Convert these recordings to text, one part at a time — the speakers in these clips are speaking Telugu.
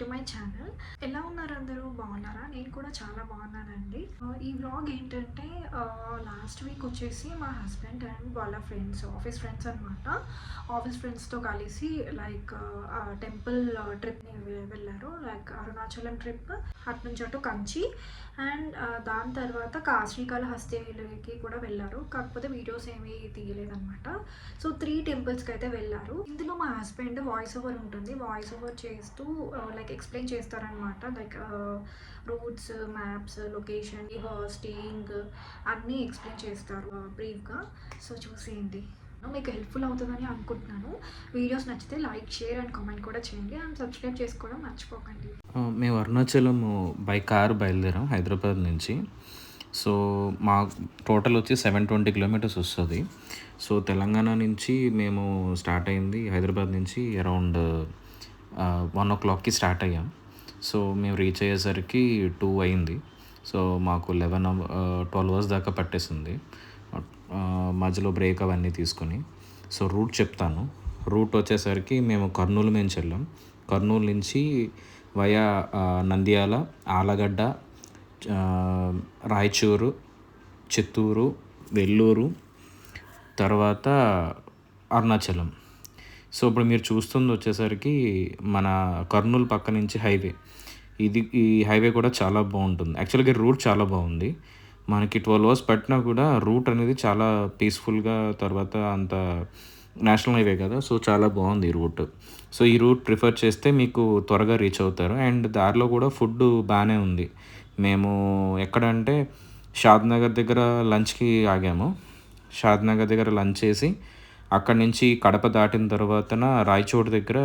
టు మై ఛానల్ ఎలా ఉన్నారు అందరూ? బాగున్నారా? నేను కూడా చాలా బాగున్నానండి. ఈ వ్లాగ్ ఏంటంటే లాస్ట్ వీక్ వచ్చేసి మా హస్బెండ్ అండ్ వాళ్ళ ఫ్రెండ్స్ ఆఫీస్ ఫ్రెండ్స్ అనమాట ఆఫీస్ ఫ్రెండ్స్తో కలిసి లైక్ టెంపుల్ ట్రిప్ని వెళ్ళారు. లైక్ అరుణాచలం ట్రిప్ అటు నుంచి అటు కంచి. అండ్ దాని తర్వాత కా శ్రీకాళహస్తికి కూడా వెళ్ళారు. కాకపోతే వీడియోస్ ఏమీ తీయలేదన్నమాట. సో త్రీ టెంపుల్స్కి అయితే వెళ్ళారు. ఇందులో మా హస్బెండ్ వాయిస్ ఓవర్ ఉంటుంది. వాయిస్ ఓవర్ చేస్తూ లైక్ ఎక్స్ప్లెయిన్ చేస్తారనమాట like routes maps location staying అన్నీ ఎక్స్ప్లెయిన్ చేస్తారు బ్రీఫ్గా. సో చూసేయండి. మీకు హెల్ప్ఫుల్ అవుతుందని అనుకుంటున్నాను. వీడియోస్ నచ్చితే లైక్ షేర్ అండ్ కామెంట్ కూడా చేయండి. అండ్ సబ్స్క్రైబ్ చేసుకోవడం మర్చిపోకండి. మేము అరుణాచలం బై కార్ బయలుదేరాం హైదరాబాద్ నుంచి. సో మా టోటల్ వచ్చి సెవెన్ ట్వంటీ కిలోమీటర్స్ వస్తుంది. సో తెలంగాణ నుంచి మేము స్టార్ట్ అయింది హైదరాబాద్ నుంచి అరౌండ్ వన్ ఓ క్లాక్కి స్టార్ట్ అయ్యాం. సో మేము రీచ్ అయ్యేసరికి టూ అయింది. సో మాకు లెవెన్ ట్వెల్వ్ అవర్స్ దాకా పట్టేసింది. మధ్యలో బ్రేక్ అవన్నీ తీసుకొని. సో రూట్ చెప్తాను. రూట్ వచ్చేసరికి మేము కర్నూలు నుంచి వెళ్ళాం. కర్నూలు నుంచి వయా నంద్యాల ఆలగడ్డ రాయచూరు చిత్తూరు వెల్లూరు తర్వాత అరుణాచలం. సో ఇప్పుడు మీరు చూస్తుంది వచ్చేసరికి మన కర్నూలు పక్క నుంచి హైవే. ఇది ఈ హైవే కూడా చాలా బాగుంటుంది. యాక్చువల్గా రూట్ చాలా బాగుంది. మనకి ట్వెల్వ్ అవర్స్ పట్టినా కూడా రూట్ అనేది చాలా పీస్ఫుల్గా తర్వాత అంత నేషనల్ హైవే కదా సో చాలా బాగుంది ఈ రూట్ సో ఈ రూట్ ప్రిఫర్ చేస్తే మీకు త్వరగా రీచ్ అవుతారు. అండ్ దారిలో కూడా ఫుడ్ బాగానే ఉంది. మేము ఎక్కడంటే షాద్నగర్ దగ్గర లంచ్కి ఆగాము. షాద్నగర్ దగ్గర లంచ్ చేసి అక్కడి నుంచి కడప దాటిన తర్వాతన రాయచోటు దగ్గర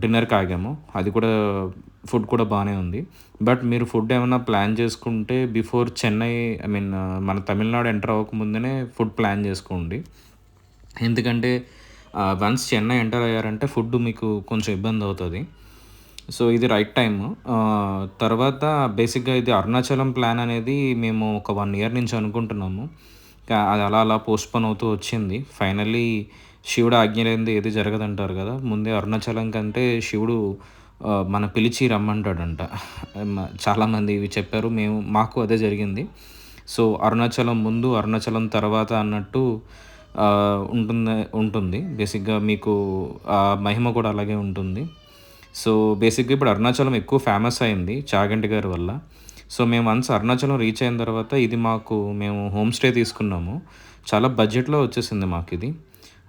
డిన్నర్కి ఆగాము అది కూడా ఫుడ్ కూడా బాగానే ఉంది. బట్ మీరు ఫుడ్ ఏమైనా ప్లాన్ చేసుకుంటే బిఫోర్ చెన్నై ఐ మీన్ మన తమిళనాడు ఎంటర్ అవ్వకముందునే ఫుడ్ ప్లాన్ చేసుకోండి. ఎందుకంటే వన్స్ చెన్నై ఎంటర్ అయ్యారంటే ఫుడ్ మీకు కొంచెం ఇబ్బంది అవుతుంది. సో ఇది రైట్ టైము తర్వాత బేసిక్గా ఇది అరుణాచలం ప్లాన్ అనేది మేము ఒక వన్ ఇయర్ నుంచి అనుకుంటున్నాము. అది అలా అలా పోస్ట్పోన్ అవుతూ వచ్చింది. ఫైనల్లీ శివుడు ఆజ్ఞ లేనిది ఏది జరగదంటారు కదా? ముందే అరుణాచలం కంటే శివుడు మన పిలిచి రమ్మంటాడంట. చాలామంది ఇవి చెప్పారు మేము మాకు అదే జరిగింది. సో అరుణాచలం ముందు అరుణాచలం తర్వాత అన్నట్టు ఉంటుంది ఉంటుంది. బేసిక్గా మీకు ఆ మహిమ కూడా అలాగే ఉంటుంది. సో బేసిక్గా ఇప్పుడు అరుణాచలం ఎక్కువ ఫేమస్ అయింది చాగంటి గారి వల్ల. సో మేము వన్స్ అరుణాచలం రీచ్ అయిన తర్వాత ఇది మాకు మేము హోమ్ స్టే తీసుకున్నాము. చాలా బడ్జెట్లో వచ్చేసింది మాకు ఇది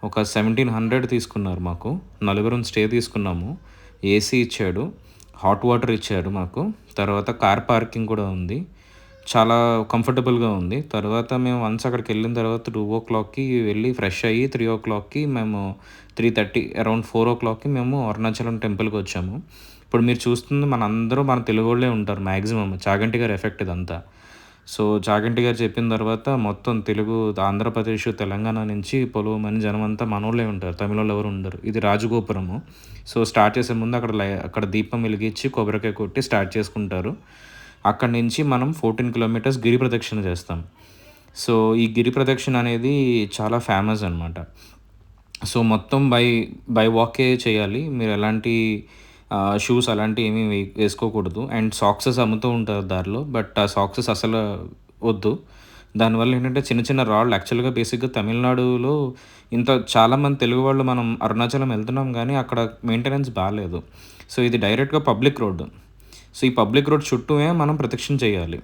ఒక సెవెంటీన్ హండ్రెడ్ తీసుకున్నారు మాకు. నలుగురం స్టే తీసుకున్నాము. ఏసీ ఇచ్చాడు. హాట్ వాటర్ ఇచ్చాడు మాకు. తర్వాత కార్ పార్కింగ్ కూడా ఉంది. చాలా కంఫర్టబుల్గా ఉంది. తర్వాత మేము వన్స్ అక్కడికి వెళ్ళిన తర్వాత టూ ఓ క్లాక్కి వెళ్ళి ఫ్రెష్ అయ్యి త్రీ ఓ క్లాక్కి మేము three thirty around four o క్లాక్కి మేము అరుణాచలం టెంపుల్కి వచ్చాము. ఇప్పుడు మీరు చూస్తుంది మన అందరూ మన తెలుగు వాళ్ళే ఉంటారు మ్యాక్సిమం చాగంటి గారి ఎఫెక్ట్ ఇదంతా. సో చాగంటి గారు చెప్పిన తర్వాత మొత్తం తెలుగు ఆంధ్రప్రదేశ్ తెలంగాణ నుంచి పొలవమని మంది జనం అంతా మనోళ్ళే ఉంటారు. తమిళ వాళ్ళు ఎవరు ఉండరు. ఇది రాజగోపురము. సో స్టార్ట్ చేసే ముందు అక్కడ లై- అక్కడ దీపం వెలిగించి కొబ్బరికాయ కొట్టి స్టార్ట్ చేసుకుంటారు. అక్కడి నుంచి మనం ఫోర్టీన్ కిలోమీటర్స్ గిరి ప్రదక్షిణ చేస్తాం. సో ఈ గిరి ప్రదక్షిణ అనేది చాలా ఫేమస్ అనమాట సో మొత్తం బై బై వాకే చేయాలి. మీరు ఎలాంటి షూస్ అలాంటివి ఏమీ వే- వేసుకోకూడదు. అండ్ సాక్సెస్ అమ్ముతూ ఉంటారు దారిలో బట్ ఆ సాక్సెస్ అసలు వద్దు. దానివల్ల ఏంటంటే చిన్న చిన్న రాళ్ళు యాక్చువల్గా బేసిక్గా తమిళనాడులో ఇంత చాలామంది తెలుగు వాళ్ళు మనం అరుణాచలం వెళ్తున్నాం కానీ అక్కడ మెయింటెనెన్స్ బాగాలేదు సో ఇది డైరెక్ట్గా పబ్లిక్ రోడ్డు సో ఈ పబ్లిక్ రోడ్ చుట్టూనే మనం ప్రదక్షిణ చేయాలి.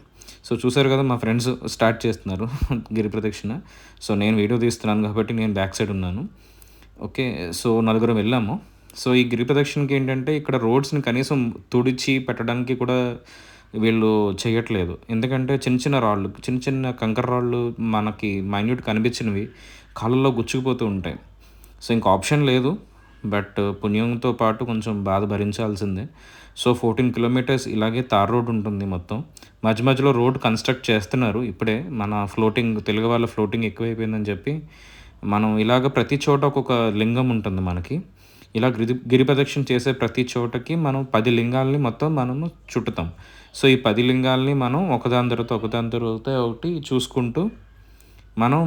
సో చూసారు కదా మా ఫ్రెండ్స్ స్టార్ట్ చేస్తున్నారు గిరి ప్రదక్షిణ. సో నేను వీడియో తీస్తున్నాను కాబట్టి నేను బ్యాక్ సైడ్ ఉన్నాను. ఓకే సో నలుగురం వెళ్ళాము. సో ఈ గిరి ప్రదక్షిణకి ఏంటంటే ఇక్కడ రోడ్స్ని కనీసం తుడిచి పెట్టడానికి కూడా వీళ్ళు చేయట్లేదు. ఎందుకంటే చిన్న చిన్న రాళ్ళు చిన్న చిన్న కంకర రాళ్ళు మనకి మైన్యూట్ కనిపించినవి కాళ్ళల్లో గుచ్చుకుపోతూ ఉంటాయి. సో ఇంక ఆప్షన్ లేదు. బట్ పుణ్యంతో పాటు కొంచెం బాధ భరించాల్సిందే. సో ఫోర్టీన్ కిలోమీటర్స్ ఇలాగే తార్ రోడ్ ఉంటుంది మొత్తం. మధ్య మధ్యలో రోడ్ కన్స్ట్రక్ట్ చేస్తున్నారు. ఇప్పుడే మన ఫ్లోటింగ్ తెలుగు వాళ్ళ ఫ్లోటింగ్ ఎక్కువైపోయిందని చెప్పి మనం ఇలాగ ప్రతి చోట ఒక్కొక్క లింగం ఉంటుంది మనకి. ఇలా గిరి గిరి ప్రదక్షిణ చేసే ప్రతి చోటకి మనం పది లింగాల్ని మొత్తం మనము చుట్టుతాం. సో ఈ పది లింగాల్ని మనం ఒకదాని తర్వాత ఒకదాని తర్వాత ఒకటి చూసుకుంటూ మనం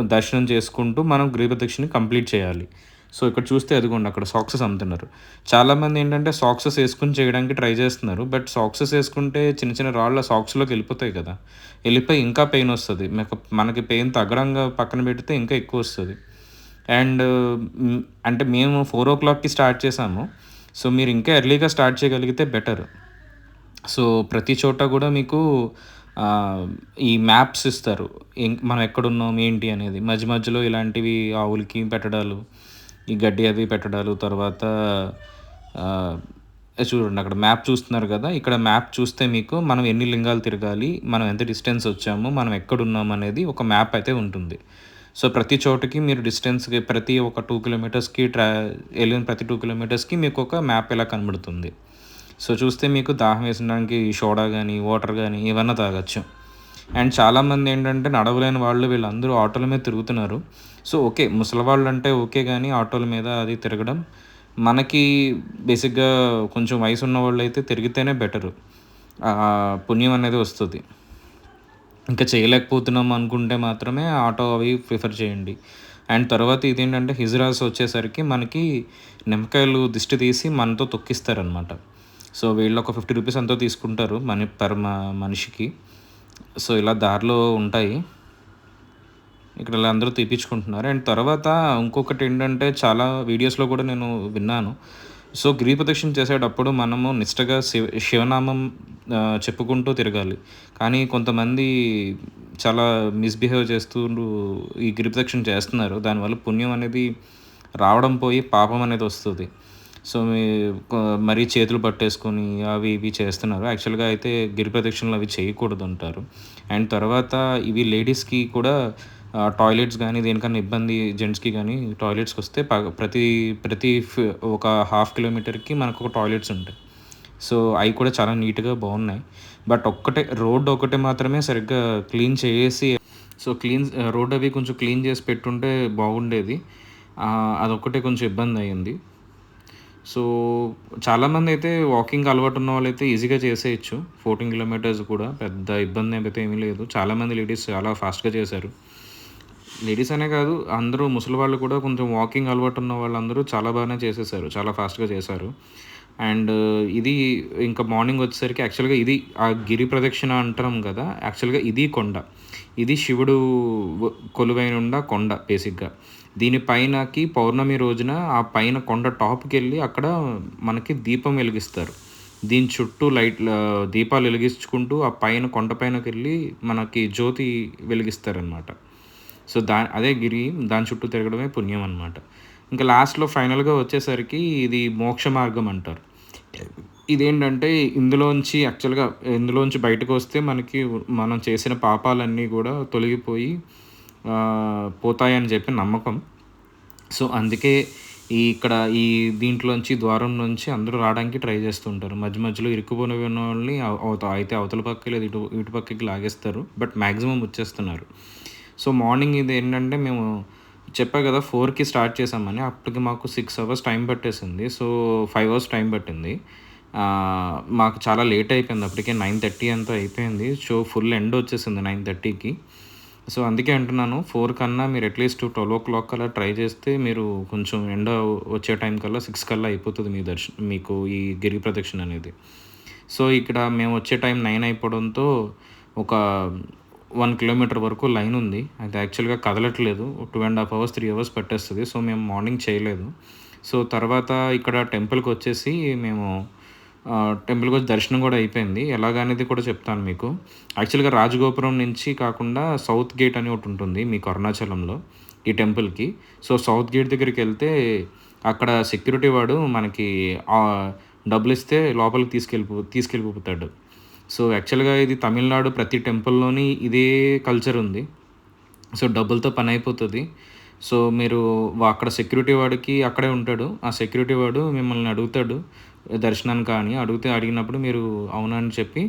దర్శనం చేసుకుంటూ మనం గిరి కంప్లీట్ చేయాలి. సో ఇక్కడ చూస్తే అదిగోండి అక్కడ సాక్సెస్ అమ్ముతున్నారు. చాలామంది ఏంటంటే సాక్సెస్ వేసుకుని చేయడానికి ట్రై చేస్తున్నారు. బట్ సాక్సెస్ వేసుకుంటే చిన్న చిన్న రాళ్ళ సాక్స్లోకి వెళ్ళిపోతాయి కదా. వెళ్ళిపోయి ఇంకా పెయిన్ వస్తుంది. మనకి పెయిన్ తగ్గడంగా పక్కన పెడితే ఇంకా ఎక్కువ వస్తుంది. అండ్ అంటే మేము ఫోర్ ఓ క్లాక్కి స్టార్ట్ చేసాము సో మీరు ఇంకా ఎర్లీగా స్టార్ట్ చేయగలిగితే బెటర్. సో ప్రతి చోట కూడా మీకు ఈ మ్యాప్స్ ఇస్తారు. మనం ఎక్కడున్నాం ఏంటి అనేది. మధ్య మధ్యలో ఇలాంటివి ఆవులకి పెట్టడాలు ఈ గడ్డి అవి పెట్టడాలు తర్వాత చూడండి అక్కడ మ్యాప్ చూస్తున్నారు కదా. ఇక్కడ మ్యాప్ చూస్తే మీకు మనం ఎన్ని లింగాలు తిరగాలి మనం ఎంత డిస్టెన్స్ వచ్చాము మనం ఎక్కడున్నాం అనేది ఒక మ్యాప్ అయితే ఉంటుంది. సో ప్రతి చోటకి మీరు డిస్టెన్స్కి ప్రతి ఒక టూ కిలోమీటర్స్కి ట్రా వెళ్ళిన ప్రతి టూ కిలోమీటర్స్కి మీకు ఒక మ్యాప్ ఇలా కనబడుతుంది. సో చూస్తే మీకు దాహం వేసడానికి సోడా కానీ వాటర్ కానీ ఏమన్నా తాగొచ్చు. అండ్ చాలామంది ఏంటంటే నడవలేని వాళ్ళు వీళ్ళందరూ ఆటోల మీద తిరుగుతున్నారు. సో ఓకే ముసలి వాళ్ళు అంటే ఓకే కానీ ఆటోల మీద అది తిరగడం మనకి బేసిక్గా కొంచెం వయసు ఉన్న వాళ్ళు అయితే తిరిగితేనే బెటరు. పుణ్యం అనేది వస్తుంది. ఇంకా చేయలేకపోతున్నాం అనుకుంటే మాత్రమే ఆటో అవి ప్రిఫర్ చేయండి. అండ్ తర్వాత ఇదేంటంటే హిజ్రాస్ వచ్చేసరికి మనకి నిమ్మకాయలు దిష్టి తీసి మనతో తొక్కిస్తారనమాట సో వీళ్ళు ఒక ఫిఫ్టీ రూపీస్ ఎంతో తీసుకుంటారు మనీ పర్ మ- మనిషికి. సో ఇలా దారిలో ఉంటాయి. ఇక్కడ అందరూ తీపించుకుంటున్నారు అండ్ తర్వాత ఇంకొకటి ఏంటంటే చాలా వీడియోస్లో కూడా నేను విన్నాను. సో గిరి ప్రదక్షిణ చేసేటప్పుడు మనము నిష్టగా శివ శివనామం చెప్పుకుంటూ తిరగాలి. కానీ కొంతమంది చాలా మిస్బిహేవ్ చేస్తూ ఈ గిరి ప్రదక్షిణ చేస్తున్నారు. దానివల్ల పుణ్యం అనేది రావడం పోయి పాపం అనేది వస్తుంది. సో మీ మరీ చేతులు పట్టేసుకొని అవి ఇవి చేస్తున్నారు. యాక్చువల్గా అయితే గిరి ప్రదక్షిణలు అవి చేయకూడదు అంటారు. అండ్ తర్వాత ఇవి లేడీస్కి కూడా టాయిలెట్స్ కానీ దేనికన్నా ఇబ్బంది జెంట్స్కి కానీ టాయిలెట్స్కి వస్తే ప్రతి ప్రతి ఒక హాఫ్ కిలోమీటర్కి మనకు ఒక టాయిలెట్స్ ఉంటాయి. సో అవి కూడా చాలా నీట్గా బాగున్నాయి. బట్ ఒక్కటే రోడ్ ఒకటే మాత్రమే సరిగ్గా క్లీన్ చేసి సో క్లీన్ రోడ్ అవి కొంచెం క్లీన్ చేసి పెట్టుంటే బాగుండేది. అదొక్కటే కొంచెం ఇబ్బంది అయ్యింది. సో చాలామంది అయితే వాకింగ్ అలవాటు ఉన్న వాళ్ళు అయితే ఈజీగా చేసేయచ్చు. ఫోర్టీన్ కిలోమీటర్స్ కూడా పెద్ద ఇబ్బంది అయితే ఏమీ లేదు. చాలామంది లేడీస్ చాలా ఫాస్ట్గా చేశారు. లేడీస్ అనే కాదు అందరూ ముసలి వాళ్ళు కూడా కొంచెం వాకింగ్ అలవాటు ఉన్న వాళ్ళందరూ చాలా బాగానే చేసేసారు చాలా ఫాస్ట్గా చేశారు. అండ్ uh, ఇది ఇంకా మార్నింగ్ వచ్చేసరికి యాక్చువల్గా ఇది ఆ గిరి ప్రదక్షిణ అంటాం కదా యాక్చువల్గా ఇది కొండ. ఇది శివుడు కొలువైన ఉండ కొండ బేసిక్గా దీనిపైనకి పౌర్ణమి రోజున ఆ పైన కొండ టాప్కి వెళ్ళి అక్కడ మనకి దీపం వెలిగిస్తారు. దీని చుట్టూ లైట్ దీపాలు వెలిగించుకుంటూ ఆ పైన కొండ పైనకి వెళ్ళి మనకి జ్యోతి వెలిగిస్తారనమాట సో దా అదే గిరి దాని చుట్టూ తిరగడమే పుణ్యం అనమాట ఇంకా లాస్ట్లో ఫైనల్గా వచ్చేసరికి ఇది మోక్ష మార్గం అంటారు. ఇదేంటంటే ఇందులోంచి యాక్చువల్గా ఇందులోంచి బయటకు వస్తే మనకి మనం చేసిన పాపాలన్నీ కూడా తొలగిపోయి పోతాయని చెప్పి నమ్మకం. సో అందుకే ఈ ఇక్కడ ఈ దీంట్లోంచి ద్వారం నుంచి అందరూ రావడానికి ట్రై చేస్తుంటారు మధ్య మధ్యలో ఇరుక్కుపోయిన వాళ్ళని అవత- అయితే అవతల పక్కకి లేదు ఇటు ఇటు పక్కకి లాగేస్తారు. బట్ మ్యాక్సిమం వచ్చేస్తున్నారు. సో మార్నింగ్ ఇది ఏంటంటే మేము చెప్పా కదా ఫోర్కి స్టార్ట్ చేసామని అప్పటికి మాకు సిక్స్ అవర్స్ టైం పట్టేసింది. సో ఫైవ్ అవర్స్ టైం పట్టింది. మాకు చాలా లేట్ అయిపోయింది. అప్పటికే నైన్ థర్టీ అంతా అయిపోయింది. సో ఫుల్ ఎండ్ వచ్చేసింది నైన్ థర్టీకి. సో అందుకే అంటున్నాను ఫోర్ కన్నా మీరు అట్లీస్ట్ ట్వెల్వ్ ఓ క్లాక్ కల్లా ట్రై చేస్తే మీరు కొంచెం ఎండ వచ్చే టైం కల్లా సిక్స్ కల్లా అయిపోతుంది మీ దర్శనం మీకు ఈ గిరి ప్రదక్షిణ అనేది. సో ఇక్కడ మేము వచ్చే టైం నైన్ అయిపోవడంతో ఒక వన్ కిలోమీటర్ వరకు లైన్ ఉంది. అది యాక్చువల్గా కదలట్లేదు. Two and half hours three hours పట్టేస్తుంది. సో మేము మార్నింగ్ చేయలేదు. సో తర్వాత ఇక్కడ టెంపుల్కి వచ్చేసి మేము టెంపుల్కి వచ్చి దర్శనం కూడా అయిపోయింది. ఎలాగనేది కూడా చెప్తాను మీకు. యాక్చువల్గా రాజగోపురం నుంచి కాకుండా సౌత్ గేట్ అని ఒకటి ఉంటుంది మీకు అరుణాచలంలో ఈ టెంపుల్కి. సో సౌత్ గేట్ దగ్గరికి వెళ్తే అక్కడ సెక్యూరిటీ వాడు మనకి డబ్బులు ఇస్తే లోపలికి తీసుకెళ్ళిపో తీసుకెళ్ళిపోతాడు. సో యాక్చువల్గా ఇది తమిళనాడు ప్రతి టెంపుల్లోని ఇదే కల్చర్ ఉంది. సో డబ్బులతో పని అయిపోతుంది. సో మీరు అక్కడ సెక్యూరిటీ వాడికి అక్కడే ఉంటాడు. ఆ సెక్యూరిటీ వాడు మిమ్మల్ని అడుగుతాడు దర్శనానికి కానీ అడిగితే అడిగినప్పుడు మీరు అవునని చెప్పి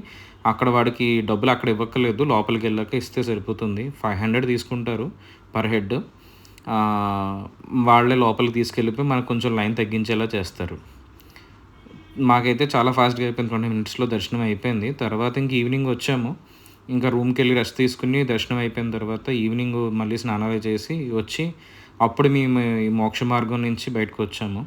అక్కడ వాడికి డబ్బులు అక్కడ ఇవ్వక్కర్లేదు లోపలికి వెళ్ళాక ఇస్తే సరిపోతుంది. ఫైవ్ హండ్రెడ్ తీసుకుంటారు పర్ హెడ్. వాళ్ళే లోపలికి తీసుకెళ్ళిపోయి మనకు కొంచెం లైన్ తగ్గించేలా చేస్తారు. మాకైతే చాలా ఫాస్ట్గా అయిపోయింది. ట్వంటీ మినిట్స్లో దర్శనం అయిపోయింది. తర్వాత ఇంక ఈవినింగ్ వచ్చాము. ఇంకా రూమ్కి వెళ్ళి రెస్ట్ తీసుకుని దర్శనం అయిపోయిన తర్వాత ఈవినింగ్ మళ్ళీ స్నానాలు చేసి వచ్చి అప్పుడు మేము ఈ మోక్ష మార్గం నుంచి బయటకు వచ్చాము.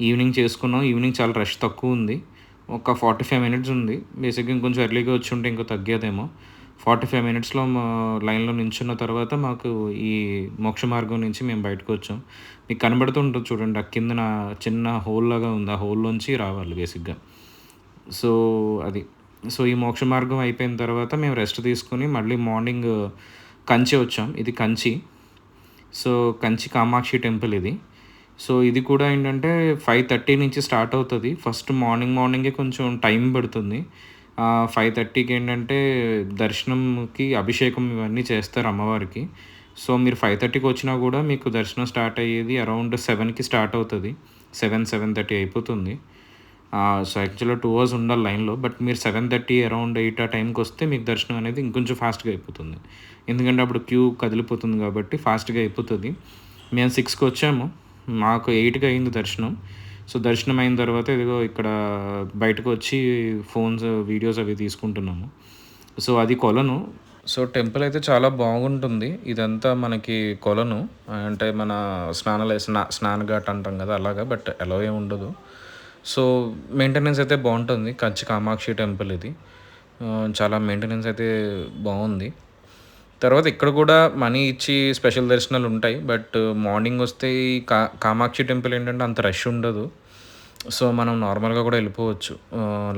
ఈవినింగ్ చేసుకున్నాం. ఈవినింగ్ చాలా రష్ తక్కువ ఉంది. ఒక ఫార్టీ ఫైవ్ మినిట్స్ ఉంది. బేసిక్గా ఇంకొంచెం ఎర్లీగా వచ్చి ఉంటే ఇంకో తగ్గేదేమో. ఫార్టీ ఫైవ్ మినిట్స్లో మా లైన్లో నించున్న తర్వాత మాకు ఈ మోక్ష మార్గం నుంచి మేము బయటకు వచ్చాం. మీకు కనబడుతుంటుంది చూడండి ఆ కింద నా చిన్న హోల్ లాగా ఉంది. ఆ హోల్లోంచి రావాలి బేసిక్గా సో అది. సో ఈ మోక్ష మార్గం అయిపోయిన తర్వాత మేము రెస్ట్ తీసుకుని మళ్ళీ మార్నింగ్ కంచి వచ్చాం. ఇది కంచి. సో కంచి కామాక్షి టెంపుల్ ఇది. సో ఇది కూడా ఏంటంటే ఫైవ్ థర్టీ నుంచి స్టార్ట్ అవుతుంది. ఫస్ట్ మార్నింగ్ మార్నింగే కొంచెం టైం పడుతుంది. ఫైవ్ థర్టీకి ఏంటంటే దర్శనంకి అభిషేకం ఇవన్నీ చేస్తారు అమ్మవారికి. సో మీరు ఫైవ్ థర్టీకి వచ్చినా కూడా మీకు దర్శనం స్టార్ట్ అయ్యేది అరౌండ్ సెవెన్కి స్టార్ట్ అవుతుంది. సెవెన్ సెవెన్ థర్టీ అయిపోతుంది. సో యాక్చువల్గా టూ అవర్స్ ఉండాలి లైన్లో బట్ మీరు సెవెన్ థర్టీ అరౌండ్ ఎయిట్ ఆ టైంకి వస్తే మీకు దర్శనం అనేది ఇంకొంచెం ఫాస్ట్గా అయిపోతుంది. ఎందుకంటే అప్పుడు క్యూ కదిలిపోతుంది కాబట్టి ఫాస్ట్గా అయిపోతుంది. మేము సిక్స్కి వచ్చాము. మాకు ఎయిట్కి అయింది దర్శనం. సో దర్శనం అయిన తర్వాత ఇదిగో ఇక్కడ బయటకు వచ్చి ఫోన్స్ వీడియోస్ అవి తీసుకుంటున్నాము. సో అది కొలను. సో టెంపుల్ అయితే చాలా బాగుంటుంది. ఇదంతా మనకి కొలను. అంటే మన స్నానాలు స్నా స్నానఘాట్ అంటాం కదా అలాగా బట్ ఎలా ఏమి ఉండదు. సో మెయింటెనెన్స్ అయితే బాగుంటుంది. కంచి కామాక్షి టెంపుల్ ఇది. చాలా మెయింటెనెన్స్ అయితే బాగుంది. తర్వాత ఇక్కడ కూడా మనీ ఇచ్చి స్పెషల్ దర్శనాలు ఉంటాయి బట్ మార్నింగ్ వస్తే ఈ కా కామాక్షి టెంపుల్ ఏంటంటే అంత రష్ ఉండదు. సో మనం నార్మల్గా కూడా వెళ్ళిపోవచ్చు.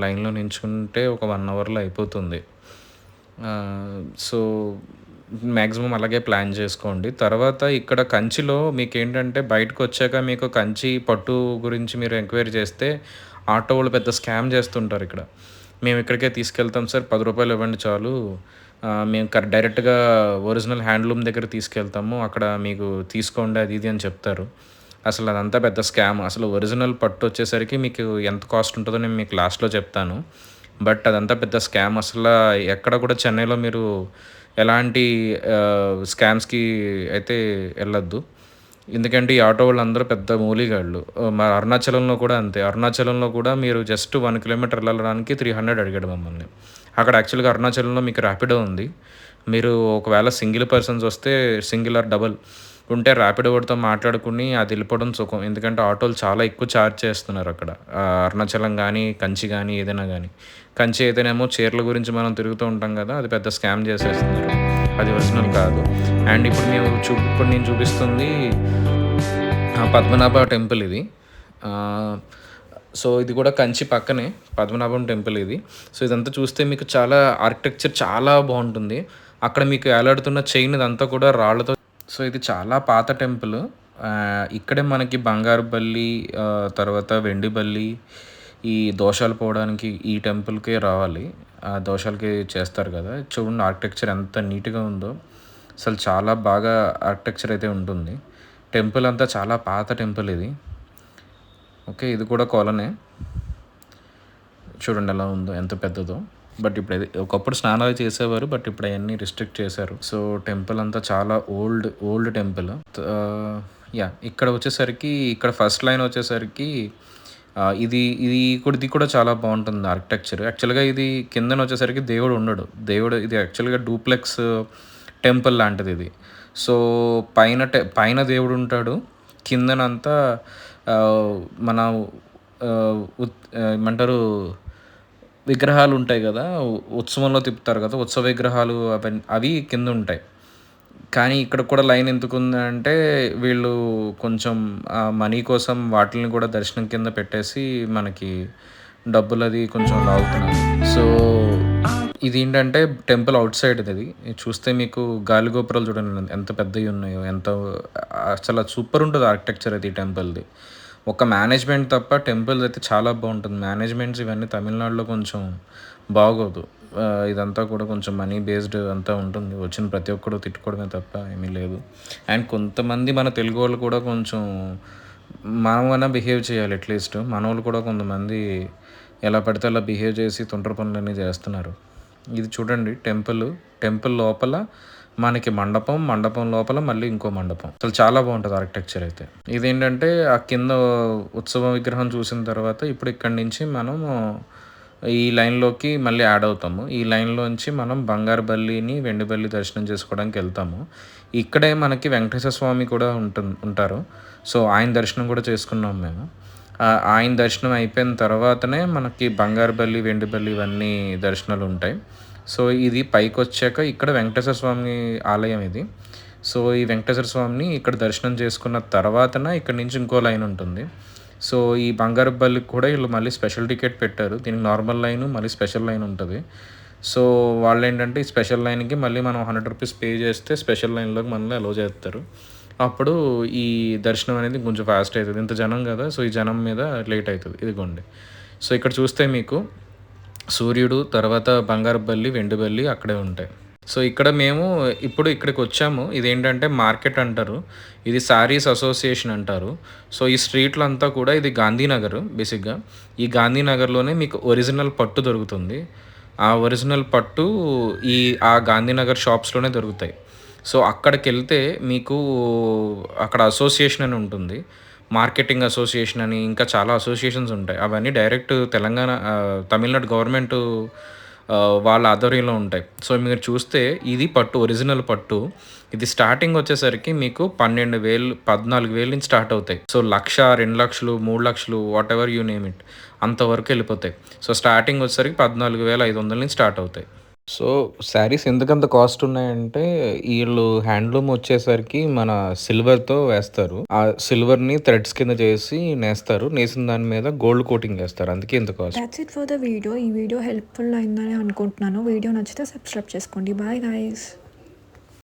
లైన్లో నించుకుంటే ఒక వన్ అవర్లో అయిపోతుంది. సో మ్యాక్సిమం అలాగే ప్లాన్ చేసుకోండి. తర్వాత ఇక్కడ కంచిలో మీకు ఏంటంటే బయటకు వచ్చాక మీకు కంచి పట్టు గురించి మీరు ఎంక్వైరీ చేస్తే ఆటో వాళ్ళు పెద్ద స్కామ్ చేస్తుంటారు ఇక్కడ. మేము ఇక్కడికే తీసుకెళ్తాం సార్ పది రూపాయలు ఇవ్వండి చాలు. మేము కర్ డైరెక్ట్గా ఒరిజినల్ హ్యాండ్లూమ్ దగ్గర తీసుకెళ్తాము. అక్కడ మీకు తీసుకోండి అది ఇది అని చెప్తారు. అసలు అదంతా పెద్ద స్కామ్. అసలు ఒరిజినల్ పట్టు వచ్చేసరికి మీకు ఎంత కాస్ట్ ఉంటుందో నేను మీకు లాస్ట్లో చెప్తాను. బట్ అదంతా పెద్ద స్కామ్. అసలు ఎక్కడ కూడా చెన్నైలో మీరు ఎలాంటి స్కామ్స్కి అయితే వెళ్ళొద్దు. ఎందుకంటే ఈ ఆటో వాళ్ళందరూ పెద్ద మూలిగాళ్ళు. మా అరుణాచలంలో కూడా అంతే. అరుణాచలంలో కూడా మీరు జస్ట్ వన్ కిలోమీటర్ వెళ్ళడానికి త్రీ హండ్రెడ్ అడిగాడు మమ్మల్ని. అక్కడ యాక్చువల్గా అరుణాచలంలో మీకు ర్యాపిడో ఉంది. మీరు ఒకవేళ సింగిల్ పర్సన్స్ వస్తే సింగిల్ ఆర్ డబల్ ఉంటే ర్యాపిడో వాడితో మాట్లాడుకుని అది వెళ్ళిపోవడం సుఖం. ఎందుకంటే ఆటోలు చాలా ఎక్కువ ఛార్జ్ చేస్తున్నారు అక్కడ. అరుణాచలం కానీ కంచి కానీ ఏదైనా కానీ కంచి అయితేనేమో చీరల గురించి మనం తిరుగుతూ ఉంటాం కదా అది పెద్ద స్కామ్ చేసేస్తున్నారు. అది ఒరిజినల్ కాదు. అండ్ ఇప్పుడు మేము చూ ఇప్పుడు నేను చూపిస్తుంది పద్మనాభ టెంపుల్ ఇది. సో ఇది కూడా కంచి పక్కనే పద్మనాభం టెంపుల్ ఇది. సో ఇదంతా చూస్తే మీకు చాలా ఆర్కిటెక్చర్ చాలా బాగుంటుంది. అక్కడ మీకు వేలాడుతున్న చైన్ ఇదంతా కూడా రాళ్ళతో సో ఇది చాలా పాత టెంపుల్. ఇక్కడే మనకి బంగారు బల్లి తర్వాత వెండి బల్లి ఈ దోషాలు పోవడానికి ఈ టెంపుల్కే రావాలి. ఆ దోషాలకి చేస్తారు కదా. చూడండి ఆర్కిటెక్చర్ ఎంత నీట్గా ఉందో. అసలు చాలా బాగా ఆర్కిటెక్చర్ అయితే ఉంటుంది. టెంపుల్ అంతా చాలా పాత టెంపుల్ ఇది. ఓకే ఇది కూడా కొలనే. చూడండి ఎలా ఉందో ఎంత పెద్దదో. బట్ ఇప్పుడు అది ఒకప్పుడు స్నానాలు చేసేవారు బట్ ఇప్పుడు అవన్నీ రిస్ట్రిక్ట్ చేశారు. సో టెంపుల్ అంతా చాలా ఓల్డ్ ఓల్డ్ టెంపుల్. యా ఇక్కడ వచ్చేసరికి ఇక్కడ ఫస్ట్ లైన్ వచ్చేసరికి ఇది ఇది కూడా ఇది కూడా చాలా బాగుంటుంది ఆర్కిటెక్చర్. యాక్చువల్గా ఇది కిందన వచ్చేసరికి దేవుడు ఉండడు. దేవుడు ఇది యాక్చువల్గా డూప్లెక్స్ టెంపుల్ లాంటిది ఇది. సో పైన టె పైన దేవుడు ఉంటాడు. కిందనంతా మన ఉత్- ఏమంటారు విగ్రహాలు ఉంటాయి కదా ఉత్సవంలో తిప్పుతారు కదా ఉత్సవ విగ్రహాలు అవి అవి కింద ఉంటాయి. కానీ ఇక్కడ కూడా లైన్ ఎందుకు ఉందంటే వీళ్ళు కొంచెం మనీ కోసం వాటిని కూడా దర్శనం కింద పెట్టేసి మనకి డబ్బులు అది కొంచెం లాగుతున్నారు. సో ఇది ఏంటంటే టెంపుల్ అవుట్ సైడ్ ఇది చూస్తే మీకు గాలి గోపురాలు చూడండి ఎంత పెద్దవి ఉన్నాయో ఎంత చాలా సూపర్ ఉంటుంది ఆర్కిటెక్చర్ అది ఈ టెంపుల్ది. ఒక మేనేజ్మెంట్ తప్ప టెంపుల్ అయితే చాలా బాగుంటుంది. మేనేజ్మెంట్స్ ఇవన్నీ తమిళనాడులో కొంచెం బాగోదు. ఇదంతా కూడా కొంచెం మనీ బేస్డ్ అంతా ఉంటుంది. వచ్చిన ప్రతి ఒక్కరు తిట్టుకోవడమే తప్ప ఏమీ లేదు. అండ్ కొంతమంది మన తెలుగు వాళ్ళు కూడా కొంచెం మనమైనా బిహేవ్ చేయాలి అట్లీస్ట్. మన వాళ్ళు కూడా కొంతమంది ఎలా పడితే అలా బిహేవ్ చేసి తొందర పనులన్నీ చేస్తున్నారు. ఇది చూడండి టెంపుల్. టెంపుల్ లోపల మనకి మండపం మండపం లోపల మళ్ళీ ఇంకో మండపం. అసలు చాలా బాగుంటుంది ఆర్కిటెక్చర్ అయితే. ఇదేంటంటే ఆ కింద ఉత్సవ విగ్రహం చూసిన తర్వాత ఇప్పుడు ఇక్కడి నుంచి మనం ఈ లైన్లోకి మళ్ళీ యాడ్ అవుతాము. ఈ లైన్లోంచి మనం బంగారుబల్లిని వెండిబల్లి దర్శనం చేసుకోవడానికి వెళ్తాము. ఇక్కడే మనకి వెంకటేశ్వర స్వామి కూడా ఉంటు ఉంటారు. సో ఆయన దర్శనం కూడా చేసుకున్నాం మేము. ఆయన దర్శనం అయిపోయిన తర్వాతనే మనకి బంగారుబల్లి వెండిబల్లి ఇవన్నీ దర్శనాలు ఉంటాయి. సో ఇది పైకి వచ్చాక ఇక్కడ వెంకటేశ్వర స్వామి ఆలయం ఇది. సో ఈ వెంకటేశ్వర స్వామిని ఇక్కడ దర్శనం చేసుకున్న తర్వాతన ఇక్కడ నుంచి ఇంకో లైన్ ఉంటుంది. సో ఈ బంగారు బల్లికి కూడా వీళ్ళు మళ్ళీ స్పెషల్ టికెట్ పెట్టారు. దీనికి నార్మల్ లైన్ మళ్ళీ స్పెషల్ లైన్ ఉంటుంది. సో వాళ్ళు ఏంటంటే ఈ స్పెషల్ లైన్కి మళ్ళీ మనం హండ్రెడ్ రూపీస్ పే చేస్తే స్పెషల్ లైన్లోకి మనల్ని అలో చేస్తారు. అప్పుడు ఈ దర్శనం అనేది కొంచెం ఫాస్ట్ అవుతుంది. ఇంత జనం కదా సో ఈ జనం మీద లేట్ అవుతుంది. ఇదిగోండి. సో ఇక్కడ చూస్తే మీకు సూర్యుడు తర్వాత బంగారు బల్లి వెండి బల్లి అక్కడే ఉంటాయి. సో ఇక్కడ మేము ఇప్పుడు ఇక్కడికి వచ్చాము. ఇదేంటంటే మార్కెట్ అంటారు. ఇది సారీస్ అసోసియేషన్ అంటారు. సో ఈ స్ట్రీట్లో అంతా కూడా ఇది గాంధీనగర్ బేసిక్గా ఈ గాంధీనగర్లోనే మీకు ఒరిజినల్ పట్టు దొరుకుతుంది. ఆ ఒరిజినల్ పట్టు ఈ ఆ గాంధీనగర్ షాప్స్లోనే దొరుకుతాయి. సో అక్కడికి వెళ్తే మీకు అక్కడ అసోసియేషన్ అని ఉంటుంది. మార్కెటింగ్ అసోసియేషన్ అని ఇంకా చాలా అసోసియేషన్స్ ఉంటాయి. అవన్నీ డైరెక్ట్ తెలంగాణ తమిళనాడు గవర్నమెంట్ వాళ్ళ ఆధ్వర్యంలో ఉంటాయి. సో మీరు చూస్తే ఇది పట్టు ఒరిజినల్ పట్టు. ఇది స్టార్టింగ్ వచ్చేసరికి మీకు పన్నెండు వేలు పద్నాలుగు వేలు నుంచి స్టార్ట్ అవుతాయి. సో లక్ష రెండు లక్షలు మూడు లక్షలు whatever you name it అంతవరకు వెళ్ళిపోతాయి. సో స్టార్టింగ్ వచ్చేసరికి పద్నాలుగు వేల ఐదు వందల నుంచి స్టార్ట్ అవుతాయి. సో శారీస్ ఎందుకంత కాస్ట్ ఉన్నాయంటే వీళ్ళు హ్యాండ్లూమ్ వచ్చేసరికి మన సిల్వర్తో వేస్తారు. ఆ సిల్వర్ని థ్రెడ్స్ కింద చేసి నేస్తారు. నేసిన దాని మీద గోల్డ్ కోటింగ్ వేస్తారు. అందుకే ఇంత cost. That's it for the video ఈ వీడియో హెల్ప్ఫుల్ అయిందని అనుకుంటున్నాను. వీడియో నచ్చితే సబ్స్క్రైబ్ చేసుకోండి. Bye guys